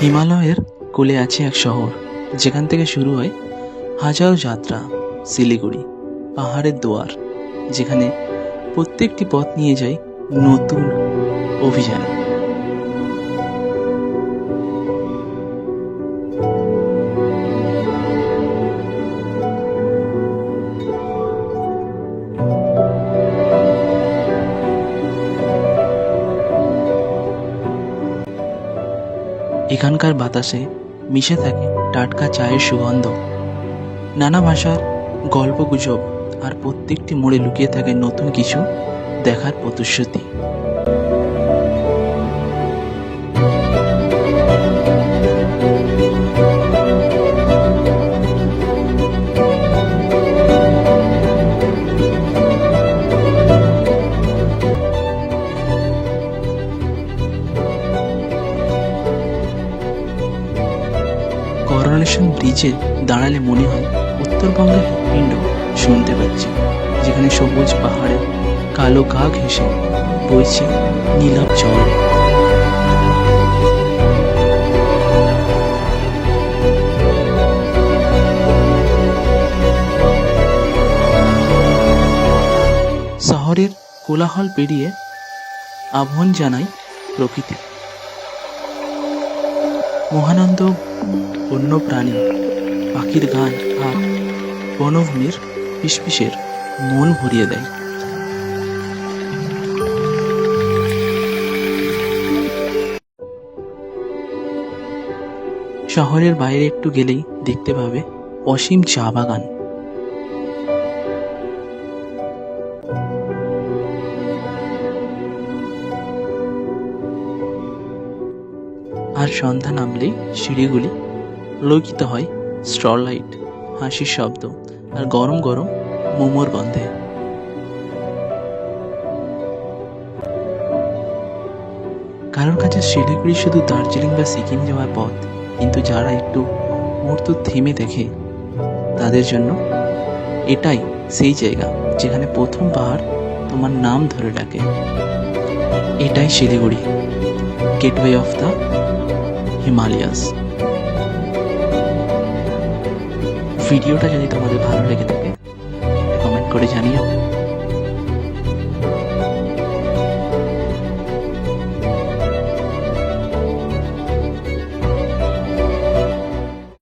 হিমালয়ের কোলে আছে এক শহর, যেখান থেকে শুরু হয় হাজারো যাত্রা, শিলিগুড়ি, পাহাড়ের দোয়ার, যেখানে প্রত্যেকটি পথ নিয়ে যায় নতুন অভিযানে। এখানকার বাতাসে মিশে থাকে টাটকা চায়ের সুগন্ধ। নানা ভাষার গল্পগুজব আর প্রত্যেকটি মোড়ে লুকিয়ে থাকে নতুন কিছু দেখার প্রতিশ্রুতি। করোনেশন ব্রিজে দাঁড়ালে মনে হয় উত্তরবঙ্গের হৃৎপিণ্ড শুনতে পাচ্ছি, যেখানে সবুজ পাহাড়ে কালো গা হেসে বইছে নীলাভ জল। শহরের কোলাহল পেরিয়ে আহ্বান জানাই প্রকৃতি মহানন্দ, বন্য প্রাণী, পাখির গান আর বনভূমির পিসপিসের মন ভরিয়ে দেয়। শহরের বাইরে একটু গেলেই দেখতে পাবে অসীম চা বাগান। আর সন্ধ্যা নামলেই সিঁড়িগুলি আলোকিত হয় স্ট্রলাইট হাসির শব্দ আর গরম গরম মোমোর গন্ধে। কারোর কাছে শিলিগুড়ি শুধু দার্জিলিং বা সিকিম যাওয়ার পথ, কিন্তু যারা একটু মুহূর্ত থেমে দেখে, তাদের জন্য এটাই সেই জায়গা যেখানে প্রথম পাহাড় তোমার নাম ধরে ডাকে। এটাই Siliguri, gateway of the Himalayas ভিডিওটা যদি তোমাদের ভালো লেগে থাকে কমেন্ট করে জানিও।